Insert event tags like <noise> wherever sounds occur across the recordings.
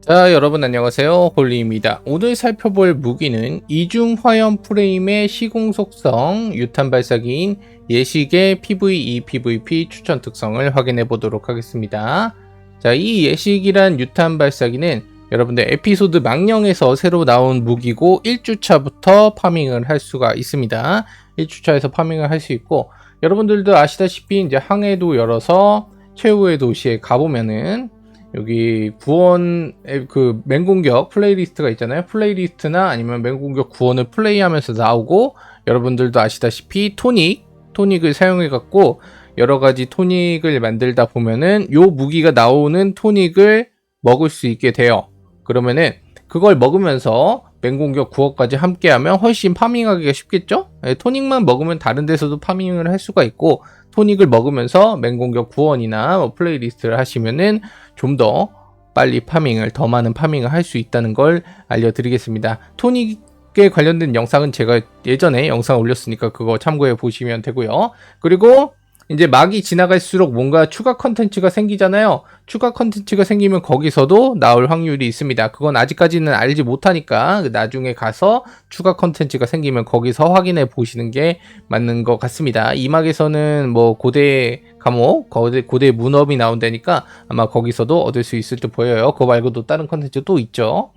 자 여러분 안녕하세요. 홀리입니다. 오늘 살펴볼 무기는 이중 화염 프레임의 시공 속성 유탄 발사기인 예식의 PVE PVP 추천 특성을 확인해 보도록 하겠습니다. 자이 예식이란 유탄 발사기는 여러분들 에피소드 망령에서 새로 나온 무기고 1주차부터 파밍을 할 수가 있습니다. 1주차에서 파밍을 할 수 있고 여러분들도 아시다시피 이제 항해도 열어서 최후의 도시에 가보면은 여기 구원 그 맹공격 플레이리스트가 있잖아요. 플레이리스트나 아니면 맹공격 구원을 플레이하면서 나오고 여러분들도 아시다시피 토닉 토닉을 사용해 갖고 여러 가지 토닉을 만들다 보면은 요 무기가 나오는 토닉을 먹을 수 있게 돼요. 그러면은 그걸 먹으면서 맹공격 구워까지 함께하면 훨씬 파밍하기가 쉽겠죠? 예, 토닉만 먹으면 다른 데서도 파밍을 할 수가 있고 토닉을 먹으면서 맹공격 구원이나 뭐 플레이리스트를 하시면은 좀 더 빨리 파밍을 더 많은 파밍을 할 수 있다는 걸 알려드리겠습니다. 토닉에 관련된 영상은 제가 예전에 영상 올렸으니까 그거 참고해 보시면 되고요. 그리고 이제 막이 지나갈수록 뭔가 추가 컨텐츠가 생기잖아요. 추가 컨텐츠가 생기면 거기서도 나올 확률이 있습니다. 그건 아직까지는 알지 못하니까 나중에 가서 추가 컨텐츠가 생기면 거기서 확인해 보시는 게 맞는 것 같습니다. 이 막에서는 뭐 고대 감옥, 고대, 고대 문업이 나온다니까 아마 거기서도 얻을 수 있을 듯 보여요. 그거 말고도 다른 컨텐츠 또 있죠.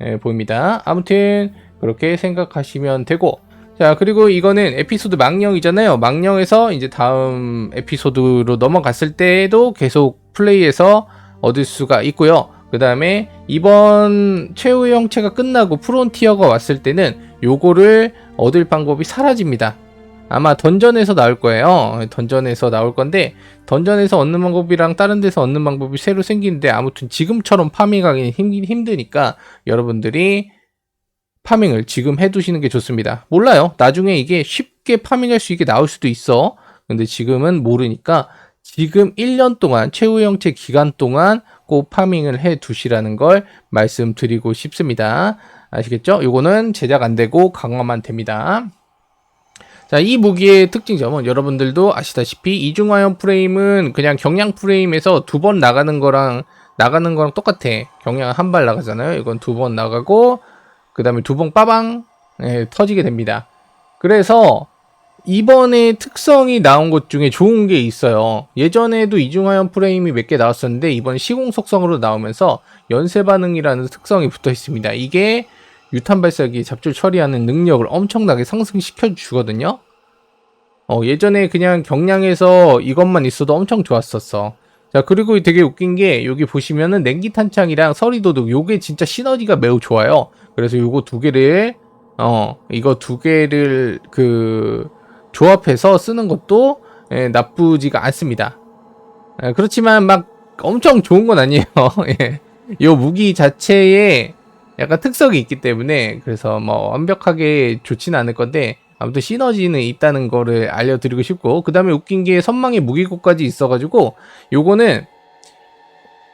예, 보입니다. 아무튼 그렇게 생각하시면 되고 자, 그리고 이거는 에피소드 망령이잖아요. 망령에서 이제 다음 에피소드로 넘어갔을 때에도 계속 플레이해서 얻을 수가 있고요. 그 다음에 이번 최후의 형체가 끝나고 프론티어가 왔을 때는 요거를 얻을 방법이 사라집니다. 아마 던전에서 나올 거예요. 던전에서 나올 건데 던전에서 얻는 방법이랑 다른 데서 얻는 방법이 새로 생기는데 아무튼 지금처럼 파밍하기는 힘, 힘드니까 여러분들이 파밍을 지금 해두시는 게 좋습니다. 몰라요. 나중에 이게 쉽게 파밍할 수 있게 나올 수도 있어. 근데 지금은 모르니까 지금 1년 동안 최후 형체 기간 동안 꼭 파밍을 해 두시라는 걸 말씀드리고 싶습니다. 아시겠죠? 요거는 제작 안 되고 강화만 됩니다. 자, 이 무기의 특징점은 여러분들도 아시다시피 이중화형 프레임은 그냥 경량 프레임에서 두 번 나가는 거랑 나가는 거랑 똑같아. 경량 한 발 나가잖아요. 이건 두 번 나가고 그 다음에 두 번 빠방 예, 터지게 됩니다. 그래서 이번에 특성이 나온 것 중에 좋은 게 있어요. 예전에도 이중화형 프레임이 몇 개 나왔었는데 이번 시공 속성으로 나오면서 연쇄 반응이라는 특성이 붙어 있습니다. 이게 유탄 발사기 잡줄 처리하는 능력을 엄청나게 상승시켜 주거든요. 어, 예전에 그냥 경량에서 이것만 있어도 엄청 좋았었어. 자, 그리고 되게 웃긴 게 여기 보시면은 냉기 탄창이랑 서리 도둑 요게 진짜 시너지가 매우 좋아요. 그래서 요거 두 개를 어, 이거 두 개를 그 조합해서 쓰는 것도 예, 나쁘지가 않습니다. 예, 그렇지만 막 엄청 좋은 건 아니에요. <laughs> 예. 요 무기 자체에 약간 특성이 있기 때문에 그래서 뭐 완벽하게 좋지는 않을 건데 아무튼 시너지는 있다는 거를 알려드리고 싶고 그 다음에 웃긴 게 선망의 무기고까지 있어가지고 요거는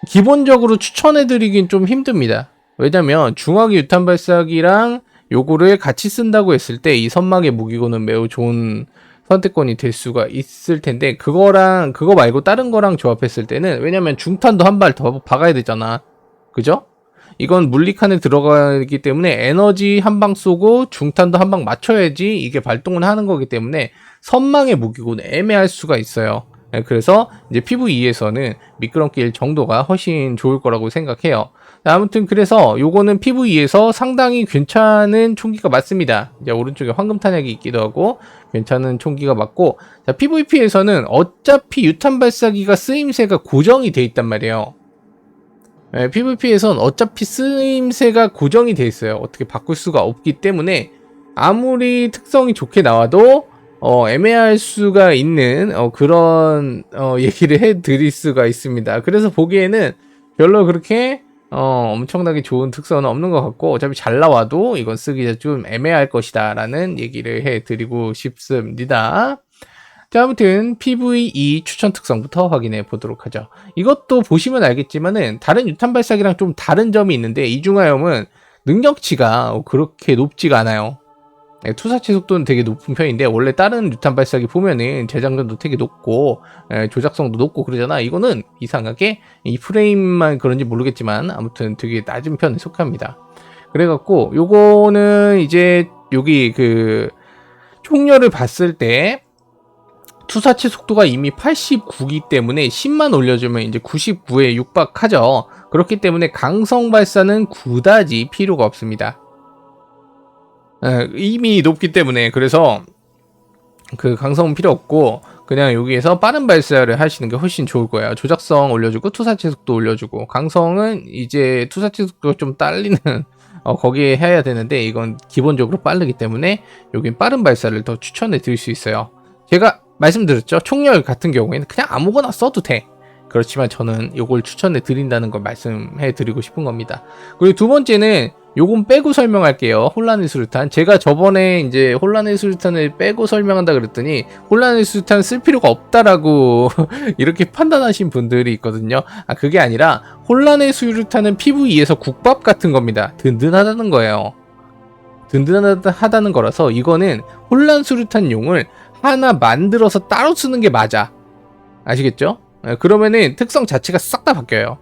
기본적으로 추천해드리긴 좀 힘듭니다. 왜냐면 중화기 유탄 발사기랑 요거를 같이 쓴다고 했을 때 이 선망의 무기고는 매우 좋은 선택권이 될 수가 있을 텐데 그거랑 그거 말고 다른 거랑 조합했을 때는 왜냐면 중탄도 한 발 더 박아야 되잖아. 그죠? 이건 물리칸에 들어가기 때문에 에너지 한 방 쏘고 중탄도 한 방 맞춰야지 이게 발동을 하는 거기 때문에 선망의 무기고는 애매할 수가 있어요. 네, 그래서 이제 PVE에서는 미끄럼길 정도가 훨씬 좋을 거라고 생각해요. 아무튼 그래서 요거는 PVE에서 상당히 괜찮은 총기가 맞습니다. 이제 오른쪽에 황금 탄약이 있기도 하고 괜찮은 총기가 맞고 자, PVP에서는 어차피 유탄 발사기가 쓰임새가 고정이 돼 있단 말이에요. 네, PVP에선 어차피 쓰임새가 고정이 돼 있어요. 어떻게 바꿀 수가 없기 때문에 아무리 특성이 좋게 나와도 어, 애매할 수가 있는 어, 그런 어, <laughs> 얘기를 해드릴 수가 있습니다. 그래서 보기에는 별로 그렇게 어, 엄청나게 좋은 특성은 없는 것 같고 어차피 잘 나와도 이건 쓰기가 좀 애매할 것이다 라는 얘기를 해드리고 싶습니다. 자, 아무튼 PVE 추천 특성부터 확인해 보도록 하죠. 이것도 보시면 알겠지만은 다른 유탄 발사기랑 좀 다른 점이 있는데 이중화염은 능력치가 그렇게 높지가 않아요. 네, 투사체 속도는 되게 높은 편인데 원래 다른 유탄 발사기 보면은 재장전도 되게 높고 예, 조작성도 높고 그러잖아. 이거는 이상하게 이 프레임만 그런지 모르겠지만 아무튼 되게 낮은 편에 속합니다. 그래갖고 요거는 이제 여기 그 총열을 봤을 때 투사체 속도가 이미 89기 때문에 10만 올려주면 이제 99에 육박하죠. 그렇기 때문에 강성 발사는 그다지 필요가 없습니다. 에, 이미 높기 때문에 그래서 그 강성은 필요 없고 그냥 여기에서 빠른 발사를 하시는 게 훨씬 좋을 거예요. 조작성 올려주고 투사체 속도 올려주고 강성은 이제 투사체 속도가 좀 딸리는 <laughs> 어, 거기에 해야 되는데 이건 기본적으로 빠르기 때문에 여긴 빠른 발사를 더 추천해 드릴 수 있어요. 제가 말씀드렸죠. 총열 같은 경우에는 그냥 아무거나 써도 돼. 그렇지만 저는 이걸 추천해 드린다는 걸 말씀해 드리고 싶은 겁니다. 그리고 두 번째는 요건 빼고 설명할게요. 혼란의 수류탄. 제가 저번에 이제 혼란의 수류탄을 빼고 설명한다 그랬더니 혼란의 수류탄 쓸 필요가 없다라고 <laughs> 이렇게 판단하신 분들이 있거든요. 아, 그게 아니라 혼란의 수류탄은 PVE에서 국밥 같은 겁니다. 든든하다는 거예요. 든든하다는 거라서 이거는 혼란 수류탄용을 하나 만들어서 따로 쓰는 게 맞아. 아시겠죠? 예, 그러면은 특성 자체가 싹 다 바뀌어요.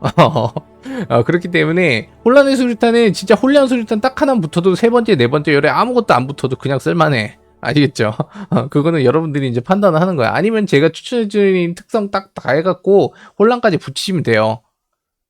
<laughs> 어, 그렇기 때문에 혼란의 수류탄은 진짜 혼란 수류탄 딱 하나 붙어도 세 번째, 네 번째 열에 아무것도 안 붙어도 그냥 쓸만해. 아시겠죠? 어, 그거는 여러분들이 이제 판단을 하는 거야. 아니면 제가 추천해드린 특성 딱 다 해갖고 혼란까지 붙이시면 돼요.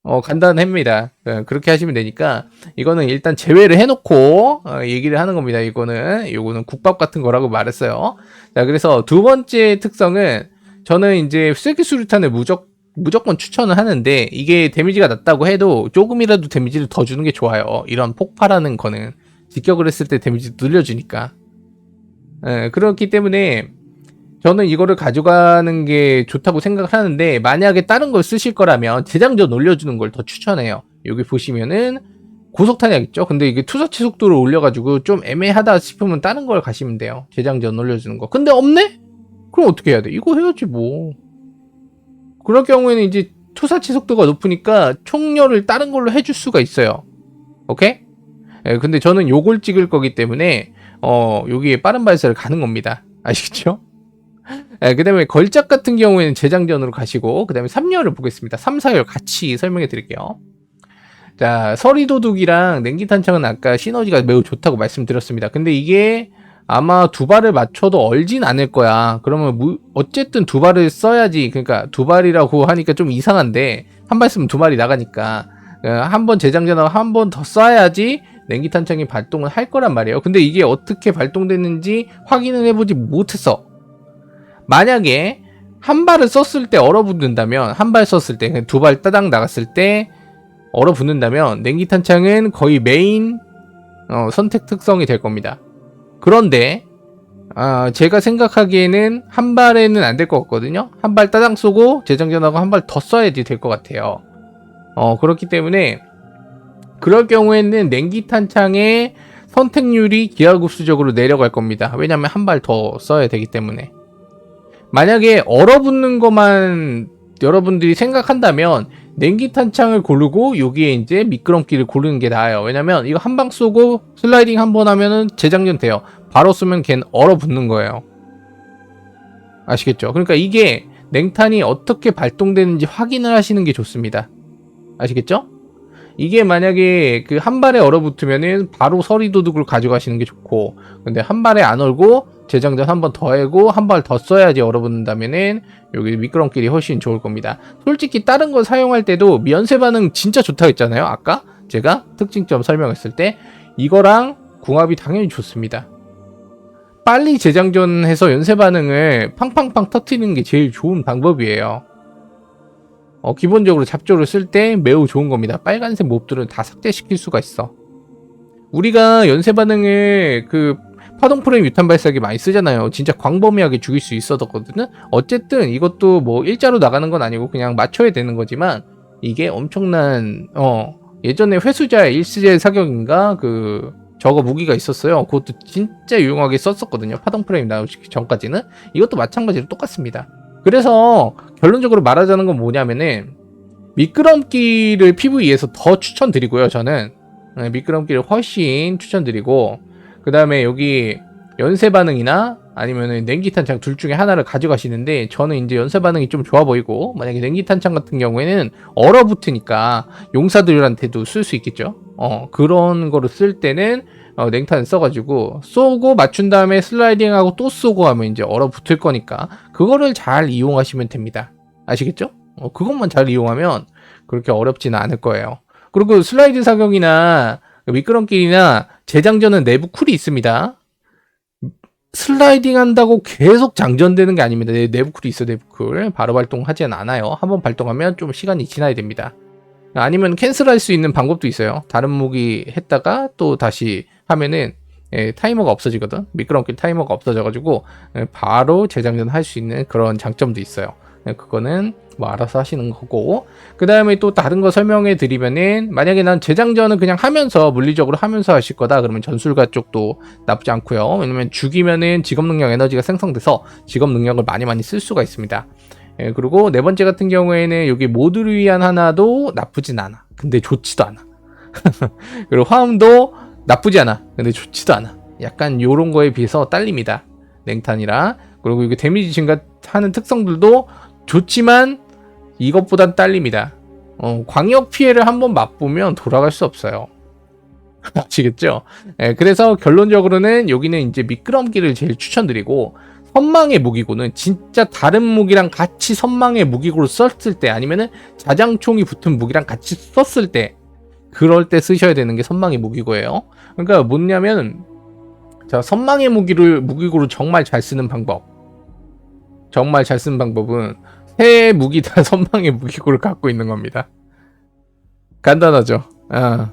어, 간단합니다. 어, 그렇게 하시면 되니까 이거는 일단 제외를 해놓고 어, 얘기를 하는 겁니다. 이거는 이거는 국밥 같은 거라고 말했어요. 자, 그래서 두 번째 특성은 저는 이제 쐐기 수류탄을 무적 무조건 추천을 하는데 이게 데미지가 낮다고 해도 조금이라도 데미지를 더 주는 게 좋아요. 이런 폭발하는 거는 직격을 했을 때 데미지 늘려주니까. 에, 그렇기 때문에 저는 이거를 가져가는 게 좋다고 생각을 하는데 만약에 다른 걸 쓰실 거라면 재장전 올려주는 걸 더 추천해요. 여기 보시면은 고속탄약 있죠? 근데 이게 투사체 속도를 올려가지고 좀 애매하다 싶으면 다른 걸 가시면 돼요. 재장전 올려주는 거. 근데 없네? 그럼 어떻게 해야 돼? 이거 해야지 뭐. 그럴 경우에는 이제 투사체 속도가 높으니까 총열을 다른 걸로 해줄 수가 있어요. 오케이? 예, 근데 저는 요걸 찍을 거기 때문에 어 여기에 빠른 발사를 가는 겁니다. 아시겠죠? 예, 그 다음에 걸작 같은 경우에는 재장전으로 가시고 그 다음에 3열을 보겠습니다. 3, 4열 같이 설명해 드릴게요. 자, 서리도둑이랑 냉기탄창은 아까 시너지가 매우 좋다고 말씀드렸습니다. 근데 이게 아마 두 발을 맞춰도 얼진 않을 거야. 그러면 무, 어쨌든 두 발을 써야지. 그러니까 두 발이라고 하니까 좀 이상한데 한 발 쓰면 두 발이 나가니까 어, 한번 재장전하고 한 번 더 쏴야지 냉기탄창이 발동을 할 거란 말이에요. 근데 이게 어떻게 발동되는지 확인을 해보지 못했어. 만약에 한 발을 썼을 때 얼어붙는다면 한 발 썼을 때 두 발 따당 나갔을 때 얼어붙는다면 냉기 탄창은 거의 메인 어, 선택 특성이 될 겁니다. 그런데 아, 제가 생각하기에는 한 발에는 안 될 것 같거든요. 한 발 따당 쏘고 재장전하고 한 발 더 써야지 될 것 같아요. 어, 그렇기 때문에 그럴 경우에는 냉기 탄창의 선택률이 기하급수적으로 내려갈 겁니다. 왜냐하면 한 발 더 써야 되기 때문에. 만약에 얼어붙는 것만 여러분들이 생각한다면 냉기 탄창을 고르고 여기에 이제 미끄럼기를 고르는 게 나아요. 왜냐면 이거 한 방 쏘고 슬라이딩 한 번 하면은 재장전 돼요. 바로 쏘면 걘 얼어붙는 거예요. 아시겠죠? 그러니까 이게 냉탄이 어떻게 발동되는지 확인을 하시는 게 좋습니다. 아시겠죠? 이게 만약에 그 한 발에 얼어붙으면은 바로 서리도둑을 가져가시는 게 좋고 근데 한 발에 안 얼고 재장전 한 번 더 하고 한 발 더 써야지 얼어붙는다면은 여기 미끄럼 길이 훨씬 좋을 겁니다. 솔직히 다른 거 사용할 때도 연쇄 반응 진짜 좋다고 했잖아요. 아까 제가 특징점 설명했을 때 이거랑 궁합이 당연히 좋습니다. 빨리 재장전해서 연쇄 반응을 팡팡팡 터트리는 게 제일 좋은 방법이에요. 어, 기본적으로 잡조를 쓸 때 매우 좋은 겁니다. 빨간색 몹들은 다 삭제시킬 수가 있어. 우리가 연쇄 반응을 그 파동 프레임 유탄 발사기 많이 쓰잖아요. 진짜 광범위하게 죽일 수 있었거든요. 어쨌든 이것도 뭐 일자로 나가는 건 아니고 그냥 맞춰야 되는 거지만 이게 엄청난 어 예전에 회수자 일시제 사격인가 그 저거 무기가 있었어요. 그것도 진짜 유용하게 썼었거든요. 파동 프레임 나오기 전까지는 이것도 마찬가지로 똑같습니다. 그래서 결론적으로 말하자는 건 뭐냐면은 미끄럼길을 PVE에서 더 추천드리고요. 저는 네, 미끄럼길을 훨씬 추천드리고 그 다음에 여기 연쇄 반응이나 아니면 냉기 탄창 둘 중에 하나를 가져가시는데 저는 이제 연쇄 반응이 좀 좋아 보이고 만약에 냉기 탄창 같은 경우에는 얼어붙으니까 용사들한테도 쓸 수 있겠죠. 어 그런 거를 쓸 때는 어, 냉탄 써가지고 쏘고 맞춘 다음에 슬라이딩하고 또 쏘고 하면 이제 얼어붙을 거니까 그거를 잘 이용하시면 됩니다. 아시겠죠? 어, 그것만 잘 이용하면 그렇게 어렵지는 않을 거예요. 그리고 슬라이드 사격이나 미끄럼길이나 재장전은 내부 쿨이 있습니다. 슬라이딩 한다고 계속 장전되는 게 아닙니다. 내- 내부 쿨이 있어 내부 쿨. 바로 발동하진 않아요. 한번 발동하면 좀 시간이 지나야 됩니다. 아니면 캔슬할 수 있는 방법도 있어요. 다른 무기 했다가 또 다시 하면은 예, 타이머가 없어지거든. 미끄럼길 타이머가 없어져가지고 예, 바로 재장전 할 수 있는 그런 장점도 있어요. 예, 그거는 뭐 알아서 하시는 거고. 그 다음에 또 다른 거 설명해 드리면은 만약에 난 재장전은 그냥 하면서 물리적으로 하면서 하실 거다. 그러면 전술가 쪽도 나쁘지 않고요. 왜냐면 죽이면은 직업 능력 에너지가 생성돼서 직업 능력을 많이 많이 쓸 수가 있습니다. 예, 그리고 네 번째 같은 경우에는 여기 모두를 위한 하나도 나쁘진 않아. 근데 좋지도 않아. <laughs> 그리고 화음도 나쁘지 않아. 근데 좋지도 않아. 약간 요런 거에 비해서 딸립니다. 냉탄이라. 그리고 이게 데미지 증가하는 특성들도 좋지만 이것보단 딸립니다. 어, 광역 피해를 한번 맛보면 돌아갈 수 없어요. <laughs> 아시겠죠? 예, 그래서 결론적으로는 여기는 이제 미끄럼기를 제일 추천드리고 선망의 무기고는 진짜 다른 무기랑 같이 선망의 무기고를 썼을 때 아니면은 자장총이 붙은 무기랑 같이 썼을 때 그럴 때 쓰셔야 되는 게 선망의 무기고예요. 그러니까 뭐냐면 자 선망의 무기를 무기고로 정말 잘 쓰는 방법 정말 잘 쓰는 방법은 새 무기 다 <laughs> 선망의 무기고를 갖고 있는 겁니다. 간단하죠. 아.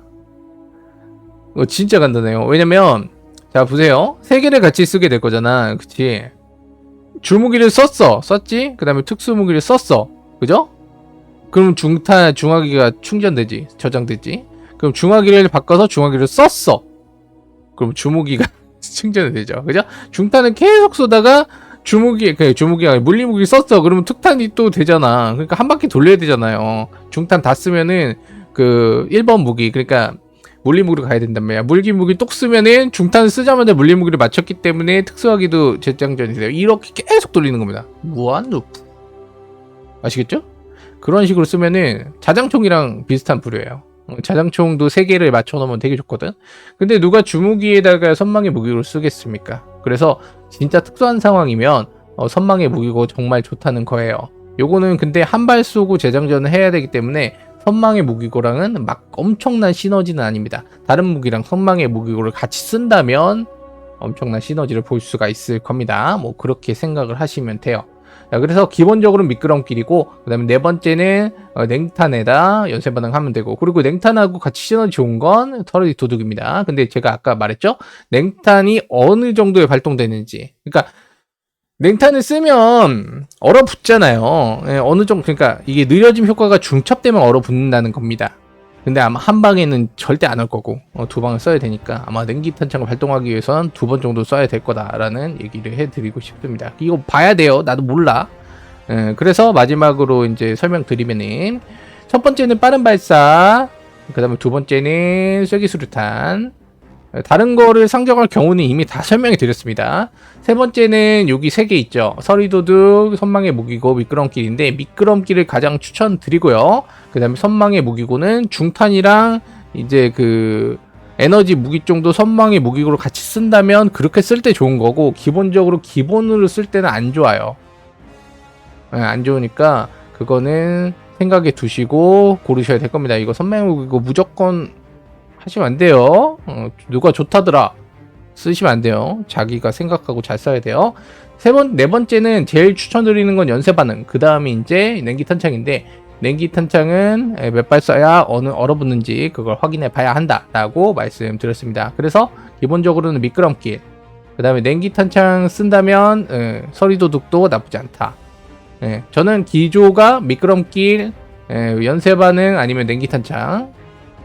이거 진짜 간단해요. 왜냐면 자 보세요. 세 개를 같이 쓰게 될 거잖아. 그치? 줄무기를 썼어. 썼지? 그 다음에 특수무기를 썼어. 그죠? 그럼 중타, 중화기가 충전되지. 저장되지. 그럼 중화기를 바꿔서 중화기를 썼어. 그럼 주무기가 <laughs> 충전이 되죠. 그죠? 중탄은 계속 쏘다가 주무기, 그 아니라 물리무기 썼어. 그러면 특탄이 또 되잖아. 그러니까 한 바퀴 돌려야 되잖아요. 중탄 다 쓰면은 그 1번 무기, 그러니까 물리무기로 가야 된단 말이야. 물기 무기 똑 쓰면은 중탄 쓰자마자 물리무기를 맞췄기 때문에 특수하기도 재장전이 돼요. 이렇게 계속 돌리는 겁니다. 무한 루프. 아시겠죠? 그런 식으로 쓰면은 자장총이랑 비슷한 부류예요. 어, 자장총도 3개를 맞춰 놓으면 되게 좋거든. 근데 누가 주무기에다가 선망의 무기로 쓰겠습니까? 그래서 진짜 특수한 상황이면 어, 선망의 무기고 정말 좋다는 거예요. 요거는 근데 한 발 쏘고 재장전을 해야 되기 때문에 선망의 무기고랑은 막 엄청난 시너지는 아닙니다. 다른 무기랑 선망의 무기고를 같이 쓴다면 엄청난 시너지를 볼 수가 있을 겁니다. 뭐 그렇게 생각을 하시면 돼요. 자, 그래서 기본적으로 미끄럼길이고 그다음에 네 번째는 어, 냉탄에다 연쇄 반응하면 되고 그리고 냉탄하고 같이 시너지 좋은 건 터널이 도둑입니다. 근데 제가 아까 말했죠. 냉탄이 어느 정도에 발동되는지. 그러니까 냉탄을 쓰면 얼어붙잖아요. 예, 어느 정도 그러니까 이게 느려짐 효과가 중첩되면 얼어붙는다는 겁니다. 근데 아마 한 방에는 절대 안 올 거고 어, 두 방을 써야 되니까 아마 냉기 탄창을 발동하기 위해서는 두번 정도 써야 될 거다라는 얘기를 해드리고 싶습니다. 이거 봐야 돼요. 나도 몰라. 예, 그래서 마지막으로 이제 설명드리면은 첫 번째는 빠른 발사, 그 다음에 두 번째는 쐐기 수류탄. 다른 거를 상정할 경우는 이미 다 설명해 드렸습니다. 세 번째는 여기 세 개 있죠. 서리도둑, 선망의 무기고, 미끄럼길인데 미끄럼길을 가장 추천드리고요. 그 다음에 선망의 무기고는 중탄이랑 이제 그 에너지 무기 정도 선망의 무기고로 같이 쓴다면 그렇게 쓸 때 좋은 거고 기본적으로 기본으로 쓸 때는 안 좋아요. 예, 안 좋으니까 그거는 생각에 두시고 고르셔야 될 겁니다. 이거 선망의 무기고 무조건 하시면 안 돼요. 어, 누가 좋다더라. 쓰시면 안 돼요. 자기가 생각하고 잘 써야 돼요. 세 번, 네 번째는 제일 추천드리는 건 연쇄 반응. 그 다음이 이제 냉기 탄창인데, 냉기 탄창은 몇 발 써야 어느 얼어붙는지 그걸 확인해 봐야 한다라고 말씀드렸습니다. 그래서 기본적으로는 미끄럼길, 그 다음에 냉기 탄창 쓴다면 예, 서리 도둑도 나쁘지 않다. 예, 저는 기조가 미끄럼길, 예, 연쇄 반응 아니면 냉기 탄창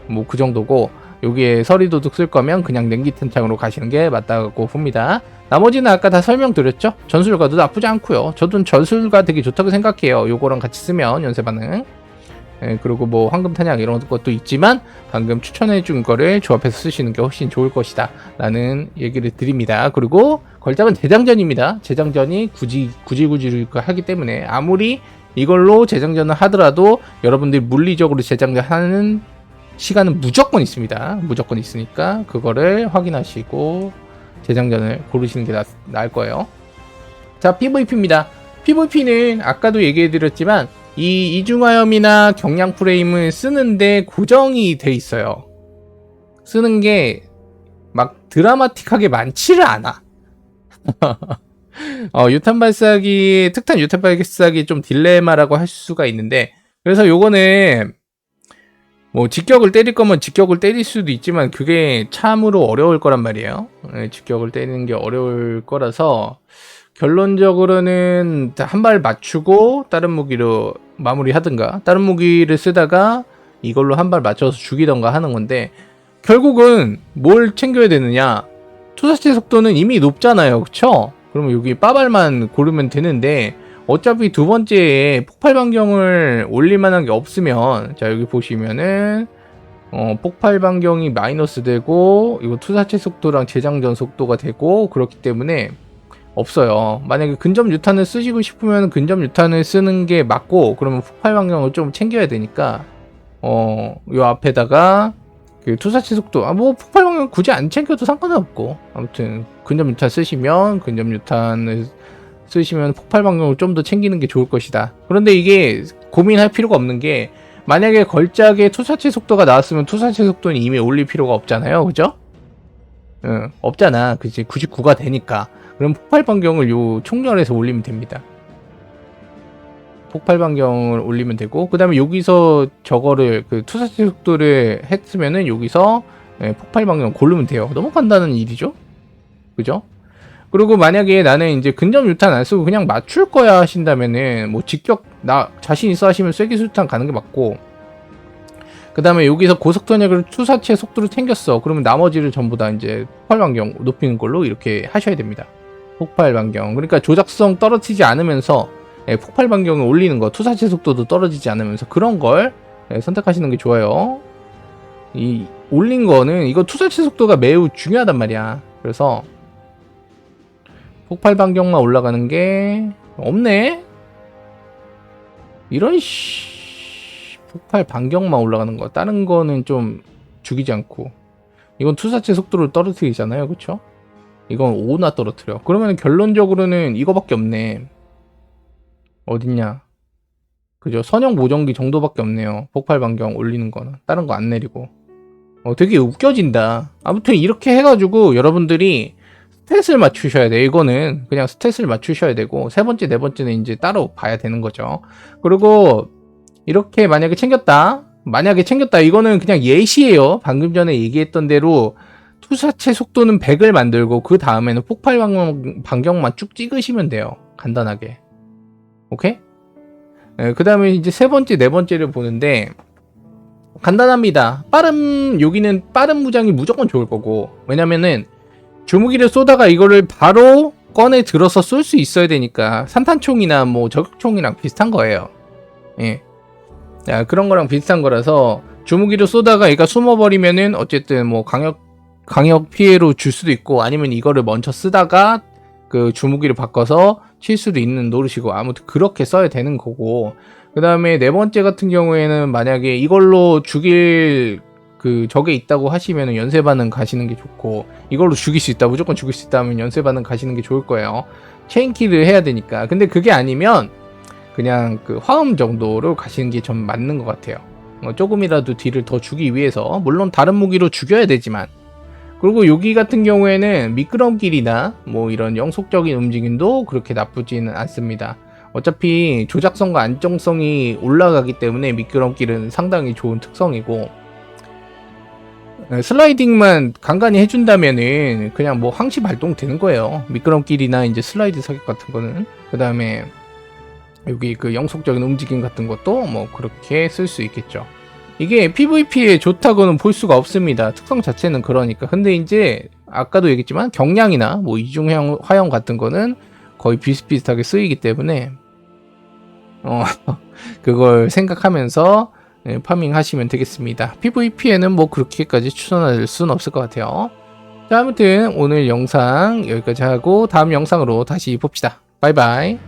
뭐 그 정도고 여기에 서리도둑 쓸 거면 그냥 냉기 탄창으로 가시는 게 맞다고 봅니다. 나머지는 아까 다 설명드렸죠. 전술가도 나쁘지 않고요. 저도 전술가 되게 좋다고 생각해요. 요거랑 같이 쓰면 연쇄 반응. 예, 그리고 뭐 황금 탄약 이런 것도 있지만 방금 추천해 준 거를 조합해서 쓰시는 게 훨씬 좋을 것이다 라는 얘기를 드립니다 그리고 걸작은 재장전입니다 재장전이 굳이 굳이 굳이 하기 때문에 아무리 이걸로 재장전을 하더라도 여러분들이 물리적으로 재장전하는 시간은 무조건 있습니다 무조건 있으니까 그거를 확인하시고 재장전을 고르시는 게 나, 나을 거예요 자 PVP입니다 PVP는 아까도 얘기해 드렸지만 이 이중화염이나 경량 프레임을 쓰는데 고정이 돼 있어요. 쓰는 게 막 드라마틱하게 많지를 않아. <laughs> 어, 유탄 발사기, 특탄 유탄 발사기 좀 딜레마라고 할 수가 있는데, 그래서 요거는 뭐 직격을 때릴 거면 직격을 때릴 수도 있지만 그게 참으로 어려울 거란 말이에요. 네, 직격을 때리는 게 어려울 거라서 결론적으로는 한 발 맞추고 다른 무기로 마무리하든가 다른 무기를 쓰다가 이걸로 한 발 맞춰서 죽이던가 하는 건데 결국은 뭘 챙겨야 되느냐 투사체 속도는 이미 높잖아요 그쵸? 그러면 여기 빠발만 고르면 되는데 어차피 두 번째에 폭발 반경을 올릴 만한 게 없으면 자 여기 보시면은 어, 폭발 반경이 마이너스 되고 이거 투사체 속도랑 재장전 속도가 되고 그렇기 때문에 없어요. 만약에 근접 유탄을 쓰시고 싶으면 근접 유탄을 쓰는 게 맞고 그러면 폭발 반경을 좀 챙겨야 되니까 어, 요 앞에다가 그 투사체 속도 아 뭐 폭발 반경 굳이 안 챙겨도 상관은 없고 아무튼 근접 유탄 쓰시면 근접 유탄을 쓰시면 폭발 반경을 좀 더 챙기는 게 좋을 것이다. 그런데 이게 고민할 필요가 없는 게 만약에 걸작에 투사체 속도가 나왔으면 투사체 속도는 이미 올릴 필요가 없잖아요. 그죠? 응, 없잖아. 그지 99가 되니까. 그럼 폭발 반경을 요 총열에서 올리면 됩니다. 폭발 반경을 올리면 되고 그 다음에 여기서 저거를 그 투사체 속도를 했으면은 여기서 예, 폭발 반경 고르면 돼요. 너무 간단한 일이죠. 그죠? 그리고 만약에 나는 이제 근접 유탄 안 쓰고 그냥 맞출 거야 하신다면은 뭐 직격 나 자신 있어 하시면 쐐기 수탄 가는 게 맞고. 그 다음에 여기서 고속턴약을 투사체 속도를 챙겼어. 그러면 나머지를 전부 다 이제 폭발 반경 높이는 걸로 이렇게 하셔야 됩니다. 폭발 반경. 그러니까 조작성 떨어지지 않으면서 예, 폭발 반경을 올리는 거 투사체 속도도 떨어지지 않으면서 그런 걸 예, 선택하시는 게 좋아요. 이 올린 거는 이거 투사체 속도가 매우 중요하단 말이야. 그래서 폭발 반경만 올라가는 게 없네. 이런 씨 폭발 반경만 올라가는 거. 다른 거는 좀 죽이지 않고. 이건 투사체 속도를 떨어뜨리잖아요. 그쵸? 이건 5나 떨어뜨려. 그러면 결론적으로는 이거밖에 없네. 어딨냐? 그죠? 선형 보정기 정도밖에 없네요. 폭발 반경 올리는 거는. 다른 거 안 내리고. 어, 되게 웃겨진다. 아무튼 이렇게 해가지고 여러분들이 스탯을 맞추셔야 돼요. 이거는 그냥 스탯을 맞추셔야 되고 세 번째, 네 번째는 이제 따로 봐야 되는 거죠. 그리고 이렇게 만약에 챙겼다. 만약에 챙겼다. 이거는 그냥 예시예요. 방금 전에 얘기했던 대로 투사체 속도는 100을 만들고 그 다음에는 폭발 반경, 반경만 쭉 찍으시면 돼요. 간단하게. 오케이? 네, 그 다음에 이제 세 번째, 네 번째를 보는데 간단합니다. 빠른 여기는 빠른 무장이 무조건 좋을 거고 왜냐면은 주무기를 쏘다가 이거를 바로 꺼내 들어서 쏠 수 있어야 되니까 산탄총이나 뭐 저격총이랑 비슷한 거예요. 예. 야, 그런 거랑 비슷한 거라서 주무기를 쏘다가 얘가 숨어버리면은 어쨌든 뭐 강력 강력 피해로 줄 수도 있고 아니면 이거를 먼저 쓰다가 그 주무기를 바꿔서 칠 수도 있는 노릇이고 아무튼 그렇게 써야 되는 거고 그 다음에 네 번째 같은 경우에는 만약에 이걸로 죽일 그 적에 있다고 하시면 연쇄 반응 가시는 게 좋고 이걸로 죽일 수 있다 무조건 죽일 수 있다 하면 연쇄 반응 가시는 게 좋을 거예요. 체인키를 해야 되니까. 근데 그게 아니면 그냥 그 화음 정도로 가시는 게 좀 맞는 것 같아요. 어, 조금이라도 뒤를 더 주기 위해서. 물론 다른 무기로 죽여야 되지만. 그리고 여기 같은 경우에는 미끄럼 길이나 뭐 이런 영속적인 움직임도 그렇게 나쁘지는 않습니다. 어차피 조작성과 안정성이 올라가기 때문에 미끄럼 길은 상당히 좋은 특성이고 네, 슬라이딩만 간간히 해준다면은 그냥 뭐 항시 발동 되는 거예요. 미끄럼길이나 이제 슬라이드 사격 같은 거는 그 다음에 여기 그 영속적인 움직임 같은 것도 뭐 그렇게 쓸 수 있겠죠. 이게 PVP에 좋다고는 볼 수가 없습니다. 특성 자체는 그러니까. 근데 이제 아까도 얘기했지만 경량이나 뭐 이중형 화형 같은 거는 거의 비슷비슷하게 쓰이기 때문에 어 <laughs> 그걸 생각하면서 네, 파밍 하시면 되겠습니다. PVP에는 뭐 그렇게까지 추천할 수는 없을 것 같아요. 자, 아무튼 오늘 영상 여기까지 하고 다음 영상으로 다시 봅시다. 바이바이.